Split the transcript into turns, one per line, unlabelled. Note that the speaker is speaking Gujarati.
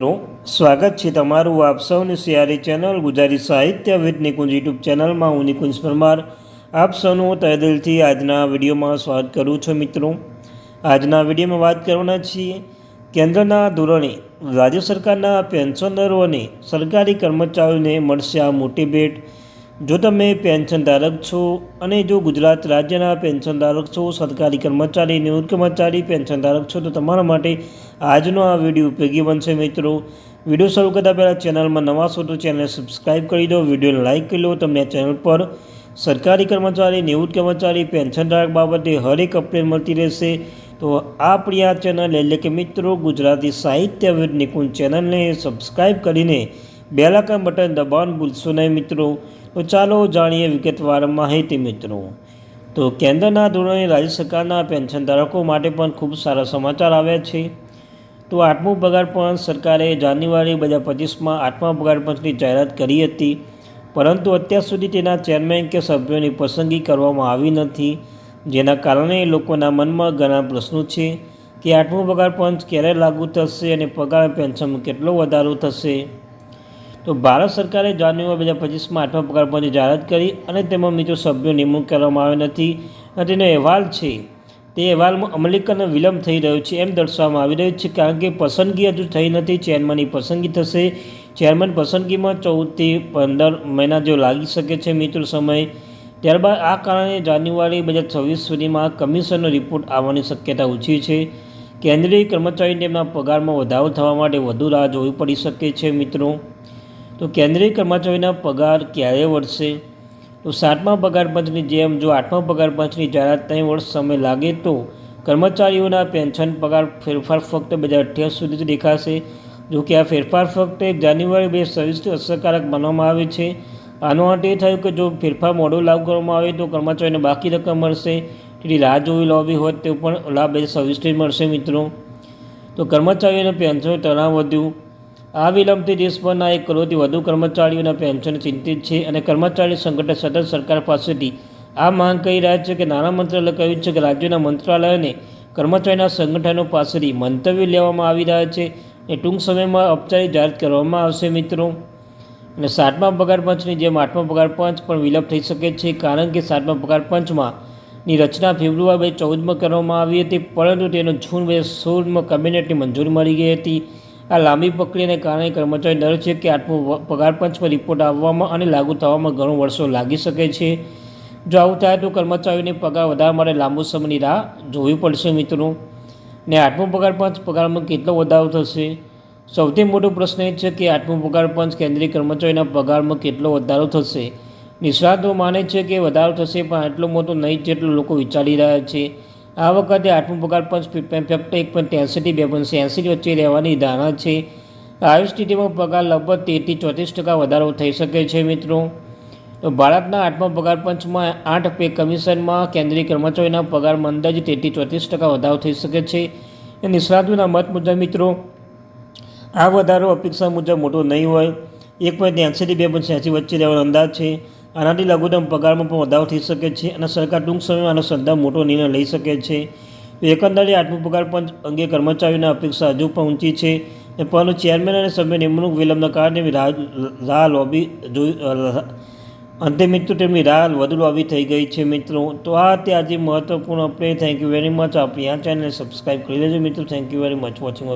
સ્વાગત છે તમારું આપ સૌની સિયારી ચેનલ ગુજરાતી સાહિત્ય વિદ નિકુંજ યુટ્યુબ ચેનલમાં હું નિકુંજ પરમાર. આપ સૌનું તહેદિલથી આજના વિડીયોમાં સ્વાગત કરું છું મિત્રો. આજના વિડીયોમાં વાત કરવાના છીએ કેન્દ્રના ધોરણે રાજ્ય સરકારના પેન્શનરો અને સરકારી કર્મચારીઓને મળશે આ મોટી ભેટ. જો તમે પેન્શન ધારક છો અને જો ગુજરાત રાજ્યના પેન્શન ધારક છો, સરકારી કર્મચારી નિવૃત્ત કર્મચારી પેન્શન ધારક છો, તો તમારા માટે આજનો આ વીડિયો ઉપયોગી બનશે મિત્રો. વીડિયો શરૂ કરતાં પહેલાં ચેનલમાં નવા છો તો ચેનલને સબસ્ક્રાઈબ કરી દો, વિડીયોને લાઇક કરી લો. તમને ચેનલ પર સરકારી કર્મચારી નિવૃત્ત કર્મચારી પેન્શન ધારક બાબતે હરેક અપડેટ મળતી રહેશે. તો આ પ્રિયા ચેનલ એટલે કે મિત્રો ગુજરાતી સાહિત્ય નિકુંજ ચેનલને સબસ્ક્રાઈબ કરીને બેલાકન બટન દબાણ ભૂલશો નહીં મિત્રો. તો ચાલો જાણીએ વિગતવાર માહિતી મિત્રો. તો કેન્દ્રના ધોરણે રાજ્ય સરકારના પેન્શન ધારકો માટે પણ ખૂબ સારા સમાચાર આવ્યા છે. તો આઠમો પગાર પણ સરકારે જાન્યુઆરી બે હજાર પચીસમાં આઠમા પગાર પંચની જાહેરાત કરી હતી. પરંતુ અત્યાર સુધી તેના ચેરમેન કે સભ્યોની પસંદગી કરવામાં આવી નથી. જેના કારણે લોકોના મનમાં ઘણા પ્રશ્નો છે કે આઠમો પગાર પંચ ક્યારે લાગુ થશે અને પગાર પેન્શનમાં કેટલો વધારો થશે? તો ભારત સરકારે જાન્યુઆરી બે હજાર પચીસમાં આઠમા પગાર પંચની જાહેરાત કરી અને તેમાં મિત્રો સભ્યો નિમણૂક કરવામાં આવી નથી. અને તેનો અહેવાલ છે, તે અહેવાલમાં અમલીકરણ વિલંબ થઈ રહ્યો છે એમ દર્શાવવામાં આવી રહ્યું છે કારણ કે પસંદગી હજુ થઈ નથી, ચેરમેનની પસંદગી થશે. ચેરમેન પસંદગીમાં ચૌદથી પંદર મહિના જેવો લાગી શકે છે મિત્રો સમય. ત્યારબાદ આ કારણે જાન્યુઆરી બે હજાર છવ્વીસ સુધીમાં કમિશનનો રિપોર્ટ આવવાની શક્યતા ઓછી છે. કેન્દ્રીય કર્મચારીને તેમના પગારમાં વધારો થવા માટે વધુ રાહ જોવી પડી શકે છે મિત્રો. તો કેન્દ્રીય કર્મચારીના પગાર ક્યારે વધશે? તો સાતમા પગાર પંચની જેમ જો આઠમા પગાર પંચની જાહેરાત ત્રણ વર્ષ સમય લાગે તો કર્મચારીઓના પેન્શન પગાર ફેરફાર ફક્ત બે હજાર અઠ્યાવીસ સુધી જ દેખાશે. જો કે આ ફેરફાર ફક્ત એક જાન્યુઆરી બે સવીસથી અસરકારક માનવામાં આવે છે. આનો અર્થ એ થયો કે જો ફેરફાર મોડો લાગુ કરવામાં આવે તો કર્મચારીને બાકી રકમ મળશે. તેથી રાહ જોવી લાવી હોય તે પણ લાભ બે સવીસથી મળશે મિત્રો. તો કર્મચારીઓને પેન્શન તણાવ વધ્યું. આ વિલંબથી દેશભરના એક કરોડથી વધુ કર્મચારીઓના પેન્શન ચિંતિત છે અને કર્મચારી સંગઠન સતત સરકાર પાસેથી આ માંગ કરી રહ્યા છે કે નાણાં મંત્રાલય કહ્યું છે કે રાજ્યોના મંત્રાલયોને કર્મચારીના સંગઠનો પાસેથી મંતવ્ય લેવામાં આવી રહ્યા છે એ ટૂંક સમયમાં ઔપચારિક જાહેર કરવામાં આવશે મિત્રો. અને સાતમા પગાર પંચની જેમ આઠમા પગાર પંચ પણ વિલંબ થઈ શકે છે કારણ કે સાતમા પગાર પંચમાં ની રચના ફેબ્રુઆરી બે ચૌદમાં કરવામાં આવી હતી પરંતુ તેનો જૂન બે સોળમાં કેબિનેટની મંજૂરી મળી ગઈ હતી. આ લાંબી પ્રક્રિયાને કારણે કર્મચારી ડર છે કે આઠમો પગાર પંચમાં રિપોર્ટ આવવામાં અને લાગુ થવામાં ઘણો વર્ષો લાગી શકે છે. જો આવું થાય તો કર્મચારીઓને પગાર વધારવા માટે લાંબો સમયની રાહ જોવી પડશે મિત્રો. ને આઠમો પગાર પંચ પગારમાં કેટલો વધારો થશે? સૌથી મોટો પ્રશ્ન એ છે કે આઠમો પગાર પંચ કેન્દ્રીય કર્મચારીના પગારમાં કેટલો વધારો થશે? નિષ્ણાતો માને છે કે વધારો થશે પણ આટલો મોટો નહીં જેટલો લોકો વિચારી રહ્યા છે. આ વખતે આઠમું પગાર પંચ ફક્ત એક પોઈન્ટ ત્યાંસીથી બે પોઈન્ટ એંસીની વચ્ચે રહેવાની ધારણા છે. આવી સ્થિતિમાં પગાર લગભગ તેરથી ચોત્રીસ ટકા વધારો થઈ શકે છે મિત્રો. તો ભારતના આઠમા પગાર પંચમાં આઠ પે કમિશનમાં કેન્દ્રીય કર્મચારીના પગારમાં અંદાજે તેરથી ચોત્રીસ ટકા વધારો થઈ શકે છે. નિષ્ણાતોના મત મુજબ મિત્રો, આ વધારો અપેક્ષા મુજબ મોટો નહીં હોય. એક પોઈન્ટ એંસીથી બે પોઈન્ટ એંસી વચ્ચે રહેવાનો અંદાજ છે. આનાથી લઘુત્તમ પગારમાં પણ વધારો થઈ શકે છે અને સરકાર ટૂંક સમયમાં આનો સંદર્ભ મોટો નિર્ણય લઈ શકે છે. એકંદરે આઠમું પગાર પંચ અંગે કર્મચારીઓની અપેક્ષા હજુ પણ ઊંચી છે પરંતુ ચેરમેન અને સભ્ય નિમણૂક વિલંબના કારણે રાહ લોબી જોઈ અંતે મિત્રો તેમની રાહ વધુ લોબી થઈ ગઈ છે મિત્રો. તો આ આજે મહત્વપૂર્ણ update thank you very much આપણી આ ચેનલ સબસ્ક્રાઈબ કરી લેજો મિત્રો. Thank you very much watching